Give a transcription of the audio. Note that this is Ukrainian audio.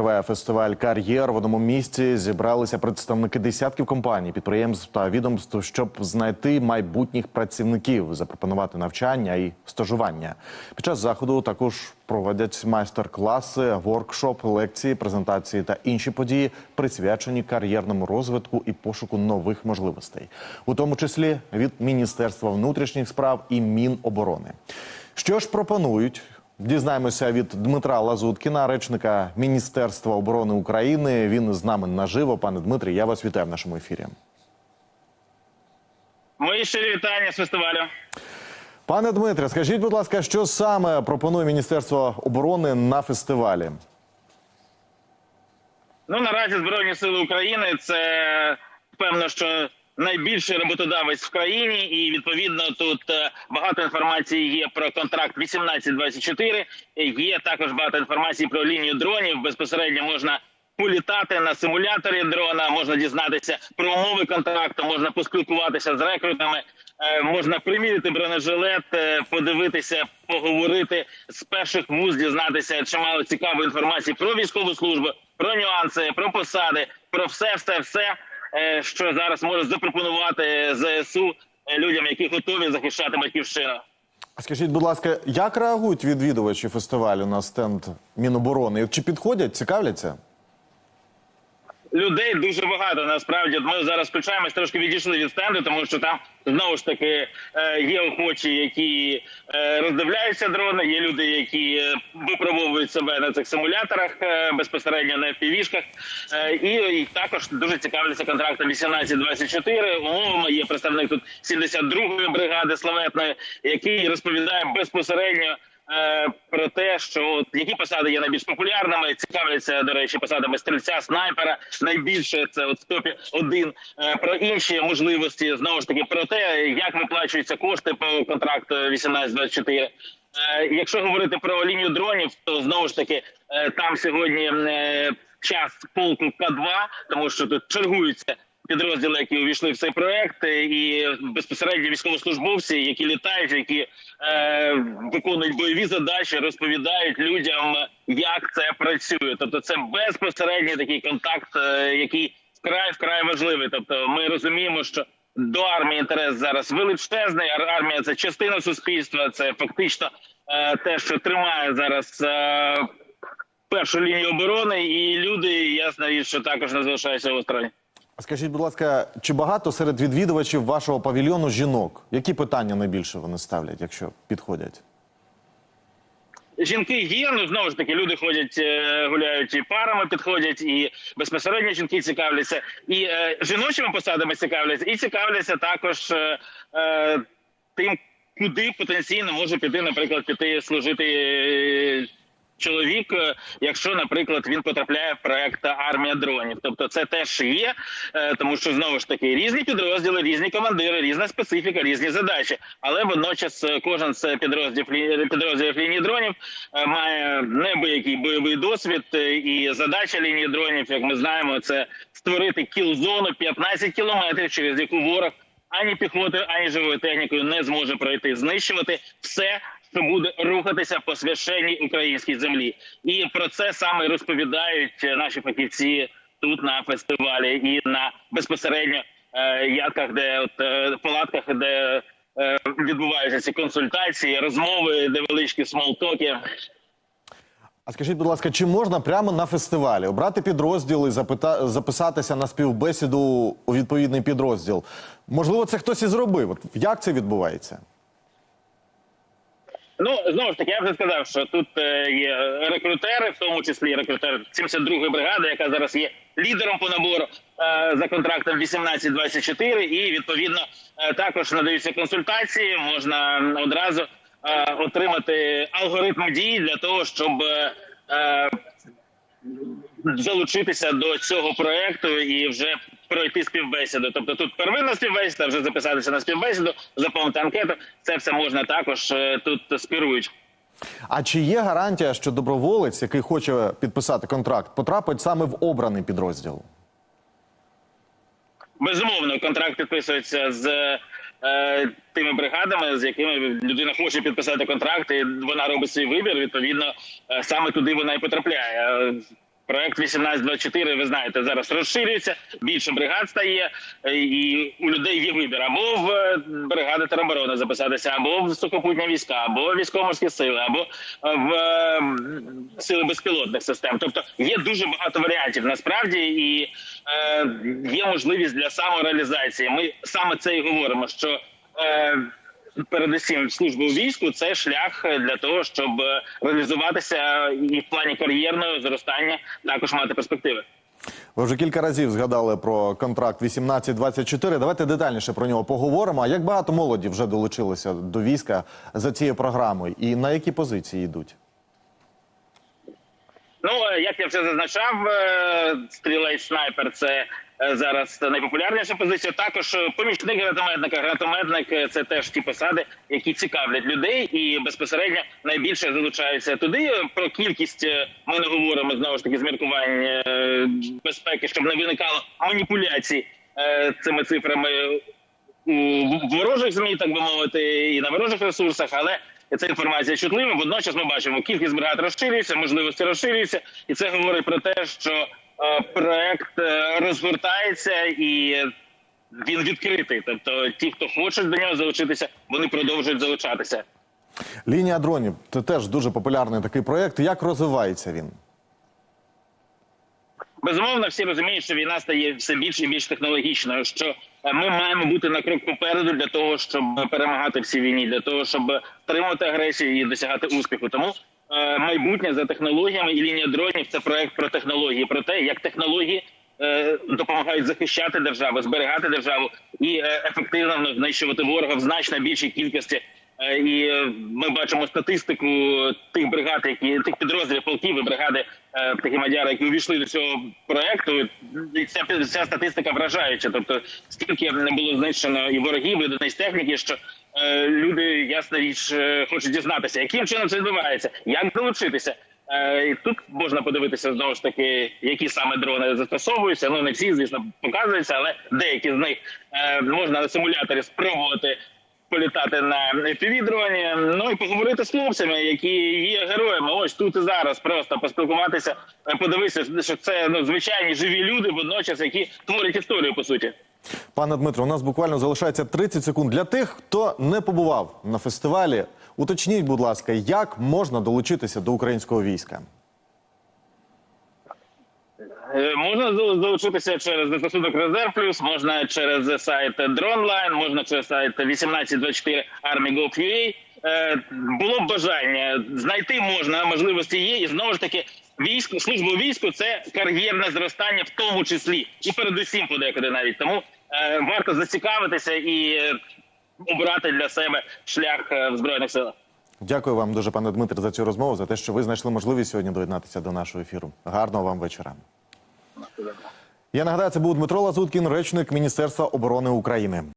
Фестиваль кар'єр в одному місці зібралися представники десятків компаній, підприємств та відомств, щоб знайти майбутніх працівників, запропонувати навчання і стажування. Під час заходу також проводять майстер-класи, воркшоп, лекції, презентації та інші події, присвячені кар'єрному розвитку і пошуку нових можливостей, у тому числі від Міністерства внутрішніх справ і Міноборони. Що ж пропонують? Дізнаємося від Дмитра Лазуткіна, речника Міністерства оборони України. Він з нами наживо. Пане Дмитрі, я вас вітаю в нашому ефірі. Мої щирі вітання з фестивалю. Пане Дмитре, скажіть, будь ласка, що саме пропонує Міністерство оборони на фестивалі? Ну наразі Збройні Сили України це певно, що найбільший роботодавець в країні, і відповідно тут е, багато інформації є про контракт 1824, Є також багато інформації про лінію дронів. Безпосередньо можна політати на симуляторі дрона, можна дізнатися про умови контракту, можна поспілкуватися з рекрутами. Е, Можна приміряти бронежилет, е, подивитися, поговорити з перших вуз, дізнатися чимало цікавої інформації про військову службу, про нюанси, про посади, про все, все, все, що зараз може запропонувати ЗСУ е, людям, які готові захищати батьківщину. Скажіть, будь ласка, як реагують відвідувачі фестивалю на стенд Міноборони? Чи підходять, цікавляться? Людей дуже багато. Насправді ми зараз включаємось, трошки відійшли від стенду, тому що там знову ж таки е, є охочі, які е, роздивляються дрони. Є люди, які е, випробовують себе на цих симуляторах безпосередньо на. Е, і, також дуже цікавляться контрактом 1824. Умовами є представник тут 72-ї бригади славетної, який розповідає безпосередньо. Е, про те, що от які посади є найбільш популярними, цікавляться до речі, посадами стрільця, снайпера. Найбільше це от в топі один Е, про інші можливості. Знову ж таки про те, як виплачуються кошти по контракту 18-24. Е, Якщо говорити про лінію дронів, то знову ж таки там сьогодні час полку К2, тому що тут чергуються підрозділи, які увійшли в цей проект, і безпосередньо військовослужбовці, які літають, які е, виконують бойові задачі, розповідають людям, як це працює. Тобто, це безпосередній такий контакт, е, який вкрай вкрай важливий. Тобто, ми розуміємо, що до армії інтерес зараз величезний. Армія це частина суспільства, це фактично е, те, що тримає зараз. Е, Першу лінію оборони і люди ясно, річ, що також не залишаються осторонь. А Скажіть, будь ласка, чи багато серед відвідувачів вашого павільйону жінок? Які питання найбільше вони ставлять, якщо підходять? Жінки є, ну знову ж таки, люди ходять, е, гуляють і парами підходять, і безпосередньо жінки цікавляться, і е, жіночими посадами цікавляться, і цікавляться також е, е, тим, куди потенційно може піти, наприклад, піти служити е, чоловік, е, якщо, наприклад, він потрапляє в проект армія дронів. Тобто, це теж є, е, тому що знову ж таки різні підрозділи, різні командири, різна специфіка, різні задачі. Але водночас е, кожен з підрозділів підрозділів лінії дронів має неабиякий бойовий досвід. І задача лінії дронів, як ми знаємо, це створити кіл-зону 15 кілометрів, через яку ворог ані піхотою, ані живою технікою не зможе пройти, знищувати все, буде рухатися по священній українській землі. І про це саме розповідають наші фахівці тут на фестивалі і на безпосередньо е, ядках, де от е, палатках, де е, відбуваються ці консультації, розмови, невеличкі смолтоки. А скажіть, будь ласка, чи можна прямо на фестивалі обрати підрозділ і запита... записатися на співбесіду у відповідний підрозділ? Можливо, це хтось і зробив. От як це відбувається? Ну знову ж таки, я вже сказав, що тут е, є рекрутери, в тому числі рекрутер 72-ї бригади, яка зараз є лідером по набору е, за контрактом 18-24, і відповідно е, також надаються консультації. Можна одразу отримати алгоритм дій для того, щоб залучитися до цього проекту і вже пройти співбесіду. Тобто тут первинна співбесіда, вже записатися на співбесіду, заповнити анкету. Це все можна також е, тут спіруючи. А чи є гарантія, що доброволець, який хоче підписати контракт, потрапить саме в обраний підрозділ? Безумовно, контракт підписується з е, тими бригадами, з якими людина хоче підписати контракт, і вона робить свій вибір. Відповідно, е, саме туди вона і потрапляє. Проект 1824, ви знаєте, зараз розширюється, більше бригад стає, е, і у людей є вибір або в е, бригади тероборони записатися, або в сухопутні війська, або в військово-морські сили, або е, в е, сили безпілотних систем. Тобто є дуже багато варіантів насправді, і е, є можливість для самореалізації. Ми саме це і говоримо, що. Передусім, служба у війську це шлях для того, щоб е, реалізуватися і в плані кар'єрного зростання також мати перспективи. Ви вже кілька разів згадали про контракт 18-24. Давайте детальніше про нього поговоримо. А як багато молоді вже долучилося до війська за цією програмою, і на які позиції йдуть? Ну е, як я вже зазначав, е, стрілець снайпер це е, зараз найпопулярніша позиція. Також е, помічник гранатометника. Гранатометник е, це теж ті посади, які цікавлять людей, і безпосередньо найбільше залучаються туди. Про кількість е, ми не говоримо знову ж таки з міркувань е, безпеки, щоб не виникало маніпуляцій е, цими цифрами у ворожих змі, так би мовити, і на ворожих ресурсах, але ця інформація чутлива. Водночас ми бачимо, кількість бригад розширюється, можливості розширюються, і це говорить про те, що е, проект е, розгортається і він відкритий. Тобто, ті, хто хочуть до нього залучитися, вони продовжують залучатися. Лінія дронів це теж дуже популярний такий проєкт. Як розвивається він? Безумовно, всі розуміють, що війна стає все більш і більш технологічною. Що е, ми маємо бути на крок попереду для того, щоб перемагати в цій війні, для того, щоб стримувати агресію і досягати успіху. Тому е, майбутнє за технологіями і лінія дронів це проект про технології, про те, як технології е, допомагають захищати державу, зберігати державу і е, ефективно знищувати ворога в значно більшій кількості. Е, І е, ми бачимо статистику тих бригад, які тих підрозділів полків і бригади е, такі мадяри, які увійшли до цього проекту. І ця, ця статистика вражаюча. Тобто, стільки не було знищено і ворогів, і одиниць техніки, що е, люди ясна річ е, хочуть дізнатися, яким чином це відбувається, як долучитися. Е, І тут можна подивитися знову ж таки, які саме дрони застосовуються. Ну не всі, звісно, показуються, але деякі з них е, можна на симуляторі спробувати політати на fpv дроні. Ну і поговорити з хлопцями, які є героями. Ось тут і зараз просто поспілкуватися, е, подивитися, що це ну звичайні живі люди, водночас, які творять історію по суті. Пане Дмитро, у нас буквально залишається 30 секунд для тих, хто не побував на фестивалі. Уточніть, будь ласка, як можна долучитися до українського війська? Е, Можна зал- залучитися через застосунок Резерв Плюс, можна через сайт Dronline, можна через сайт 1824 Army.gov.ua. Е, Було б бажання знайти можна, можливості є, і знову ж таки, військо, служба у війську це кар'єрне зростання, в тому числі і передусім подекуди навіть. Тому варто зацікавитися і е, обрати для себе шлях е, в збройних силах. Дякую вам дуже, пане Дмитре, за цю розмову, за те, що ви знайшли можливість сьогодні доєднатися до нашого ефіру. Гарного вам вечора. Я нагадаю, це був Дмитро Лазуткін, речник Міністерства оборони України.